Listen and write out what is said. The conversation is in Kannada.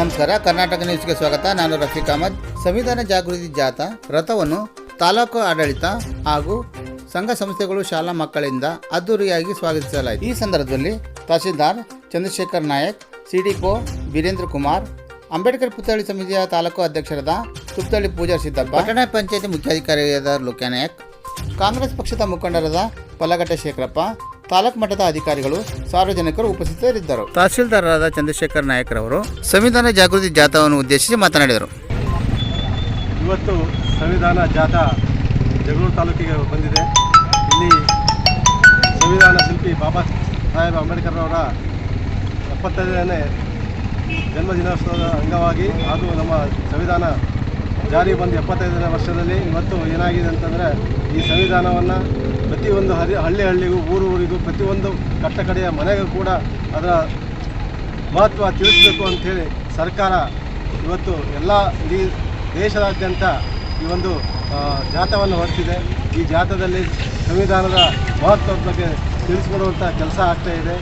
ನಮಸ್ಕಾರ, ಕರ್ನಾಟಕ ನ್ಯೂಸ್ಗೆ ಸ್ವಾಗತ. ನಾನು ರಫೀಕ್ ಅಹಮದ್. ಸಂವಿಧಾನ ಜಾಗೃತಿ ಜಾಥಾ ರಥವನ್ನು ತಾಲೂಕು ಆಡಳಿತ ಹಾಗೂ ಸಂಘ ಸಂಸ್ಥೆಗಳು ಶಾಲಾ ಮಕ್ಕಳಿಂದ ಅದ್ದೂರಿಯಾಗಿ ಸ್ವಾಗತಿಸಲಾಯಿತು. ಈ ಸಂದರ್ಭದಲ್ಲಿ ತಹಸೀಲ್ದಾರ್ ಚಂದ್ರಶೇಖರ್ ನಾಯಕ್, ಸಿಡಿಪೋ ವೀರೇಂದ್ರ ಕುಮಾರ್, ಅಂಬೇಡ್ಕರ್ ಪುತ್ಥಳಿ ಸಮಿತಿಯ ತಾಲೂಕು ಅಧ್ಯಕ್ಷರಾದ ಸುತ್ತಳ್ಳಿ ಪೂಜಾ ಸಿದ್ದಪ್ಪ, ಪಟ್ಟಣ ಪಂಚಾಯತಿ ಮುಖ್ಯಾಧಿಕಾರಿಯಾದ ಲೋಕ್ಯಾನಾಯಕ್ ಕಾಂಗ್ರೆಸ್ ಪಕ್ಷದ ಮುಖಂಡರಾದ ಪಲಘಟ್ಟ ಶೇಖರಪ್ಪ ತಾಲೂಕು ಮಟ್ಟದ ಅಧಿಕಾರಿಗಳು ಸಾರ್ವಜನಿಕರು ಉಪಸ್ಥಿತರಿದ್ದರು. ತಹಸೀಲ್ದಾರರಾದ ಚಂದ್ರಶೇಖರ್ ನಾಯಕರವರು ಸಂವಿಧಾನ ಜಾಗೃತಿ ಜಾಥಾವನ್ನು ಉದ್ದೇಶಿಸಿ ಮಾತನಾಡಿದರು. ಇವತ್ತು ಸಂವಿಧಾನ ಜಾಥಾ ಜಗಳೂರು ತಾಲೂಕಿಗೆ ಬಂದಿದೆ. ಇಲ್ಲಿ ಸಂವಿಧಾನ ಶಿಲ್ಪಿ ಬಾಬಾ ಸಾಹೇಬ್ ಅಂಬೇಡ್ಕರ್ ಅವರ ಎಪ್ಪತ್ತೈದನೇ ಜನ್ಮದಿನೋತ್ಸವದ ಅಂಗವಾಗಿ ಹಾಗೂ ನಮ್ಮ ಸಂವಿಧಾನ ಜಾರಿ ಬಂದು ಎಪ್ಪತ್ತೈದನೇ ವರ್ಷದಲ್ಲಿ ಇವತ್ತು ಏನಾಗಿದೆ ಅಂತಂದರೆ ಈ ಸಂವಿಧಾನವನ್ನು ಪ್ರತಿಯೊಂದು ಹರಿ, ಹಳ್ಳಿ ಹಳ್ಳಿಗೂ, ಊರು ಊರಿಗೂ, ಪ್ರತಿಯೊಂದು ಕಟ್ಟ ಕಡೆಯ ಮನೆಗೂ ಕೂಡ ಅದರ ಮಹತ್ವ ತಿಳಿಸಬೇಕು ಅಂಥೇಳಿ ಸರ್ಕಾರ ಇವತ್ತು ಎಲ್ಲ ಇಡೀ ದೇಶದಾದ್ಯಂತ ಈ ಒಂದು ಜಾಥವನ್ನು ಹೊರತಿದೆ ಈ ಜಾಥದಲ್ಲಿ ಸಂವಿಧಾನದ ಮಹತ್ವದ ಬಗ್ಗೆ ತಿಳಿಸ್ಕೊಡುವಂಥ ಕೆಲಸ ಆಗ್ತಾ ಇದೆ.